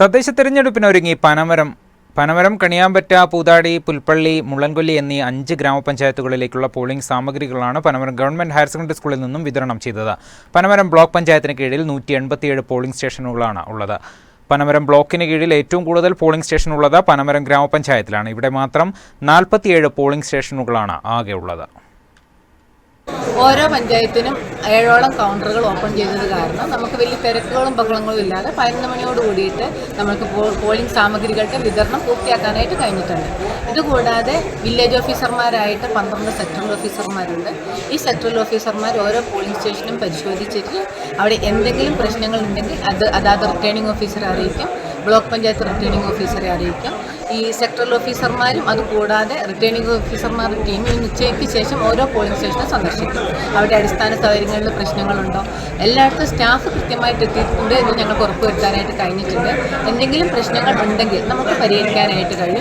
തദ്ദേശ തെരഞ്ഞെടുപ്പിനൊരുങ്ങി പനമരം. പനമരം കണിയാമ്പറ്റ പൂതാടി പുൽപ്പള്ളി മുള്ളൻകൊല്ലി എന്നീ അഞ്ച് ഗ്രാമപഞ്ചായത്തുകളിലേക്കുള്ള പോളിംഗ് സാമഗ്രികളാണ് പനമരം ഗവൺമെന്റ് ഹയർ സെക്കൻഡറി സ്കൂളിൽ നിന്നും വിതരണം ചെയ്തത്. പനമരം ബ്ലോക്ക് പഞ്ചായത്തിന് കീഴിൽ നൂറ്റി എൺപത്തിയേഴ് പോളിംഗ് സ്റ്റേഷനുകളാണ് ഉള്ളത്. പനമരം ബ്ലോക്കിന് കീഴിൽ ഏറ്റവും കൂടുതൽ പോളിംഗ് സ്റ്റേഷൻ ഉള്ളത് പനമരം ഗ്രാമപഞ്ചായത്തിലാണ്. ഇവിടെ മാത്രം നാൽപ്പത്തിയേഴ് പോളിംഗ് സ്റ്റേഷനുകളാണ് ആകെ ഉള്ളത് ഓരോ പഞ്ചായത്തിനും ഏഴോളം കൗണ്ടറുകൾ ഓപ്പൺ ചെയ്തത് കാരണം നമുക്ക് വലിയ തിരക്കുകളും ബഹളങ്ങളും ഇല്ലാതെ പതിനൊന്ന് മണിയോട് കൂടിയിട്ട് നമുക്ക് പോളിംഗ് സാമഗ്രികളുടെ വിതരണം പൂർത്തിയാക്കാനായിട്ട് കഴിഞ്ഞിട്ടുണ്ട്. ഇതുകൂടാതെ വില്ലേജ് ഓഫീസർമാരായിട്ട് പന്ത്രണ്ട് സെക്ടറൽ ഓഫീസർമാരുണ്ട് ഈ സെക്ടറൽ ഓഫീസർമാർ ഓരോ പോളിംഗ് സ്റ്റേഷനും പരിശോധിച്ചിട്ട് അവിടെ എന്തെങ്കിലും പ്രശ്നങ്ങൾ ഉണ്ടെങ്കിൽ അത് അതാത് റിട്ടേണിംഗ് ഓഫീസറെ അറിയിക്കും ബ്ലോക്ക് പഞ്ചായത്ത് റിട്ടേണിംഗ് ഓഫീസറെ അറിയിക്കും. ഈ സെക്ടറൽ ഓഫീസർമാരും അതുകൂടാതെ റിട്ടേണിംഗ് ഓഫീസർമാരുടെ ടീം ഈ ഉച്ചയ്ക്ക് ശേഷം ഓരോ പോളിംഗ് സ്റ്റേഷനും സന്ദർശിക്കും. അവിടെ അടിസ്ഥാന സൗകര്യങ്ങളിൽ പ്രശ്നങ്ങളുണ്ടോ? എല്ലായിടത്തും സ്റ്റാഫ് കൃത്യമായിട്ട് എത്തിയിട്ടുണ്ട് എന്ന് ഞങ്ങൾക്ക് ഉറപ്പുവരുത്താനായിട്ട് കഴിഞ്ഞിട്ടുണ്ട്. എന്തെങ്കിലും പ്രശ്നങ്ങൾ ഉണ്ടെങ്കിൽ നമുക്ക് പരിഹരിക്കാനായിട്ട് കഴിയും.